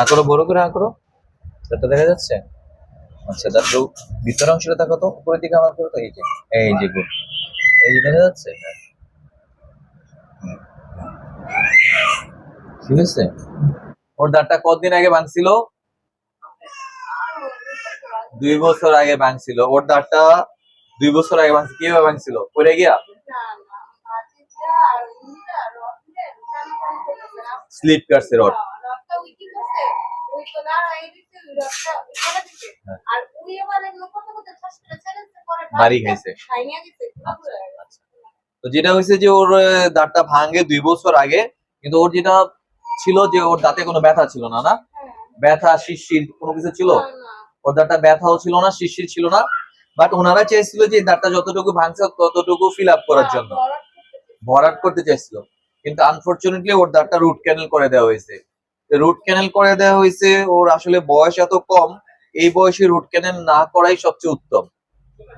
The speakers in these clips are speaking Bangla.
হা করো বড় করে হা করো দাঁতটা দেখা যাচ্ছে? আচ্ছা দাঁতটা ভিতরের অংশটা দেখো তো উপরের দিকে আমার করো তো এই যে এই যে good। এই যে দেখা যাচ্ছে? ঠিক আছে ওর দাঁতটা কতদিন আগে ভাঙছিল? দুই বছর আগে ভাঙছিল। ওর দাঁতটা দুই বছর আগে ভাঙছিল কীভাবে ভাঙছিল? পড়ে গিয়া? স্লিপ কাটছে রড। বাড়ি খাইছে। তো যেটা হয়েছে যে ওর দাঁতটা ভাঙে দুই বছর আগে কিন্তু ওর যেটা ছিল যে ওর দাঁতে কোনো ব্যথা ছিল না না? ব্যথা শিরশির কোনো কিছু ছিল? ওর দাঁতটা ব্যথাও ছিল না শিরশির ছিল না। বাট ওনারা চাইছিল যে দাঁতটা যতটুকু ভাঙছে ততটুকু ফিল আপ করার জন্য। ভরাট করতে চাইছিল কিন্তু আনফরচুনেটলি ওর দাঁতটা রুট ক্যানেল করে দেওয়া হয়েছে। রুট ক্যানেল করে দেওয়া হয়েছে। ওর আসলে বয়স এত কম, এই বয়সে রুট ক্যানেল না করাই সবচেয়ে উত্তম।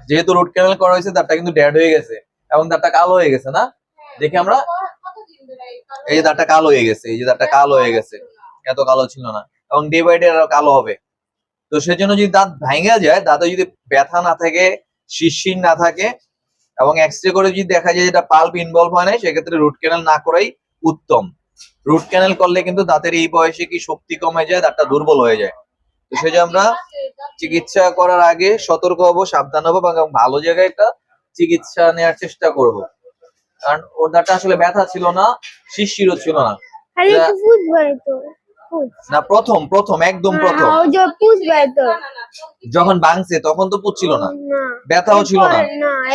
যেহেতু রুট ক্যানেল করা হয়েছে, দাঁতটা কিন্তু ড্যাড হয়ে গেছে। এবং দাঁতটা কালো হয়ে গেছে, না? দেখি আমরা। এই যে দাঁতটা কালো হয়ে গেছে, এই যে দাঁতটা কালো হয়ে গেছে। এত কালো ছিল না। এবং ডে বাই ডে আরও কালো হবে। তো সেজন্য যদি দাঁত ভেঙে যায়, দাঁতে যদি ব্যথা না থাকে, শিরশির না থাকে, এবং এক্সরে করে যদি দেখা যায় যেটা পাল্প ইনভলভ হয় না সেক্ষেত্রে রুট ক্যানেল না করাই উত্তম। রুট ক্যানেল করলে কিন্তু দাঁতের এই বয়সে কি শক্তি কমে যায় দাঁতটা দুর্বল হয়ে যায়। তো সেজন্য আমরা চিকিৎসা করার আগে সতর্ক হব সাবধান হব এবং ভালো জায়গায় একটা চিকিৎসা নেওয়ার চেষ্টা করব। কারণ ওর দাঁতটা আসলে ব্যথা ছিল না শিরশিরও ছিল না। না প্রথম প্রথম একদম প্রথম। হ্যাঁ, তো। যখন ভাঙছে তখন তো পুচ্ছিল না। না ব্যথাও ছিল না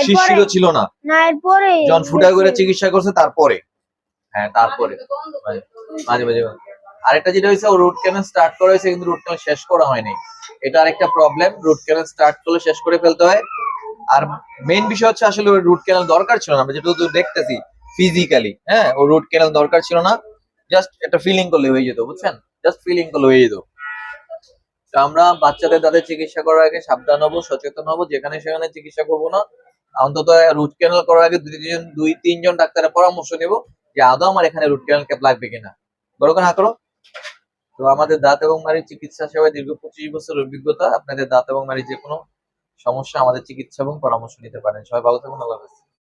শিরশিরও ছিল না। না যখন ফুটা করে চিকিৎসা করছে তারপরে। হ্যাঁ তারপরে। মাঝে মাঝে আরেকটা যেটা হয়েছে রুট ক্যানেল স্টার্ট করা হয়েছে, কিন্তু রুট ক্যানেল শেষ করা হয়নি। এটা আরেকটা প্রবলেম রুট ক্যানেল স্টার্ট করলে শেষ করে ফেলতে হয়। আর মেইন বিষয় হচ্ছে, আসলে ওই রুট ক্যানেল দরকার ছিল না। আমরা যেটা দেখতেছি ফিজিক্যালি হ্যাঁ ও রুট ক্যানেল দরকার ছিল না। জাস্ট একটা ফিলিং করলে হয়ে যেত, বুঝছেন? জাস্ট ফিলিং করলে হয়ে যেত। আমরা বাচ্চাদের দাঁতের চিকিৎসা করার আগে সাবধান হব, সচেতন হব, যেখানে সেখানে চিকিৎসা করব না। অন্তত রুট ক্যানেল করার আগে দুই তিনজন দুই তিনজন ডাক্তারের পরামর্শ নেব। যে আদৌ আমার এখানে রুট ক্যানাল ক্যাপ লাগবে কিনা? বড় কথা করো। তো আমাদের দাঁত এবং মাড়ির চিকিৎসা সেবায় দীর্ঘ পঁচিশ বছর অভিজ্ঞতা। আপনাদের দাঁত এবং মাড়ির যে কোনো সমস্যা আমাদের চিকিৎসা এবং পরামর্শ নিতে পারেন। সবাই ভালো থাকুন, আল্লাহ